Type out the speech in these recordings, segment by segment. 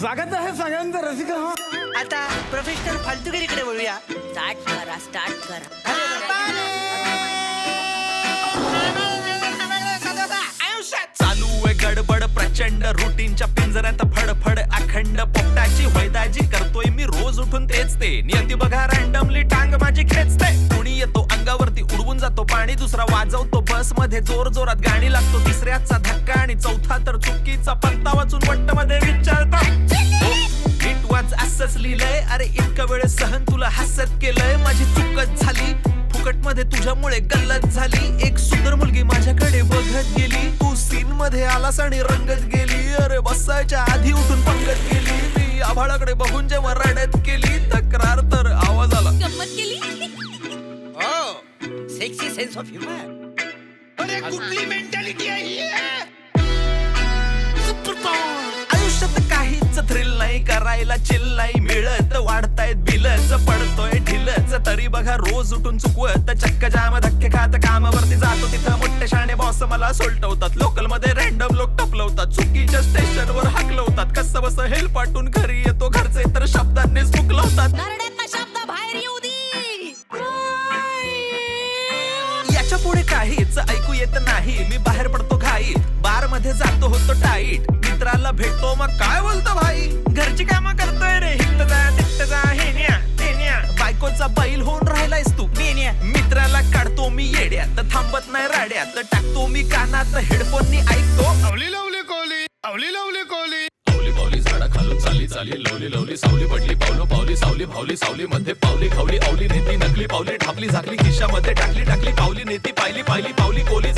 स्वागत आहे सगळ्यांचं रसिक हा. आता प्रोफेशनल फालतुगिरीकडे वळूया स्टार्ट करा स्टार्ट करा. चालू आहे गडबड प्रचंड रुटीनच्या पिंजऱ्यात फडफड अखंड पोपटाची वैदाजी करतोय मी रोज उठून तेच ते. नियती बघा रॅन्डमली टांग माझी खेचते कुणी येतो अंगावरती उडवून जातो पाणी दुसरा वाजवतो. बसमध्ये जोर जोरात गाणी लागतो तिसऱ्याचा धक्का आणि चौथा तर चुकीचा पत्ता वाचून वट्टमध्ये विचारतो. असंच लिहिलंय. अरे इतका वेळ सहन तुला हसत केलंय. माझी चुकत झाली. फुकटमध्ये तुझ्यामुळे गल्लत झाली. एक सुंदर मुलगी माझ्याकडे बघत गेली. तू सीन मध्ये आलास आणि रंगत गेली. अरे बसायच्या आधी उठून पंगत गेली मी आभाळाकडे बघून जेव्हा रडत केली तक्रार तर आवाज आला. गंमत केली? हो. सेक्सी सेन्स ऑफ ह्युमर अरे कुठली मेंटॅलिटी आहे करायला चिल नाही मिळत वाढतायत बिलच पडतोय ढिलच. तरी बघा रोज उठून चुकवत चक्क जाम धक्के खात कामावरती जातो तिथं. मोठे शाणे बॉस मला सोलटवतात. लोकलमध्ये रॅन्डम लोक टपलवतात. चुकीच्या स्टेशनवर हाकलवतात. कसं बस हेल पाटून घरी येतो. घरचे तर शब्दांनीच फुकलवतात पुढे काहीच ऐकू येत नाही. मी बाहेर पडतो घाई बारमध्ये जातो होतो टाईट भेटतो मग काय बोलतो भाई? घरची कामं करतोय रे. हिट जा तिट्ट जा हे न्या ते न्या. बायकोचा बैल होऊन राहिलायस तू मेन्या. मित्राला काढतो मी येड्यात थांबत नाही राड्यात. टाकतो मी कानात हेडफोननी ऐकतो. अवली लवली कोली अवली लवली कोली. पावली पावली झाडा खालून चाली चाली लवली लवली सावली पडली पावलो पावली सावली भावली सावली मध्ये पावली खावली आवली नेती नकली पावली ढापली झाकली खिशामध्ये टाकली टाकली पावली नेती पायली पायली पावली कोली.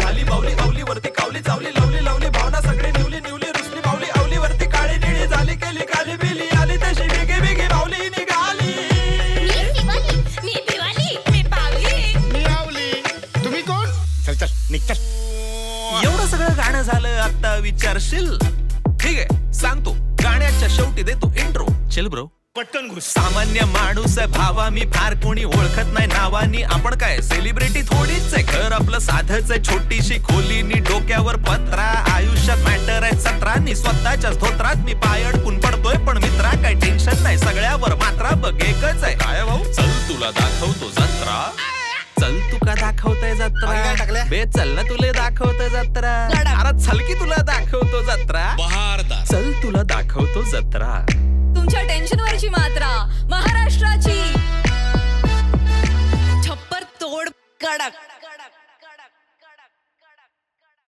झालं आता विचारशील? ठीक आहे सांगतो. गाण्याच्या शेवटी देतो इंट्रो चिल ब्रो पटकन घुस. सामान्य माणूस आहे भावा मी फार कोणी ओळखत नाही. नावानी आपण काय सेलिब्रिटी थोडीच आहे. घर आपलं साधच आहे छोटीशी खोलीनी डोक्यावर पत्रा आयुष्यात मॅटर आहे सतरानी स्वतःच्याच धोत्रात मी पाय अडकून पडतोय. पण मित्रा काय टेन्शन नाही सगळ्यावर मात्रा बघ एकच आहे. काय भाऊ? चल तुला दाखवतो जत्रा. चल तुका दाखवतोय अरे काय जत्रा टाकल्या? बे चल ना तुला दाखवतोय जत्रा. अरे चल की तुला दाखवतो जत्रा. बहारदार चल तुला दाखवतो जत्रा. तुमच्या टेन्शन वरची मात्रा.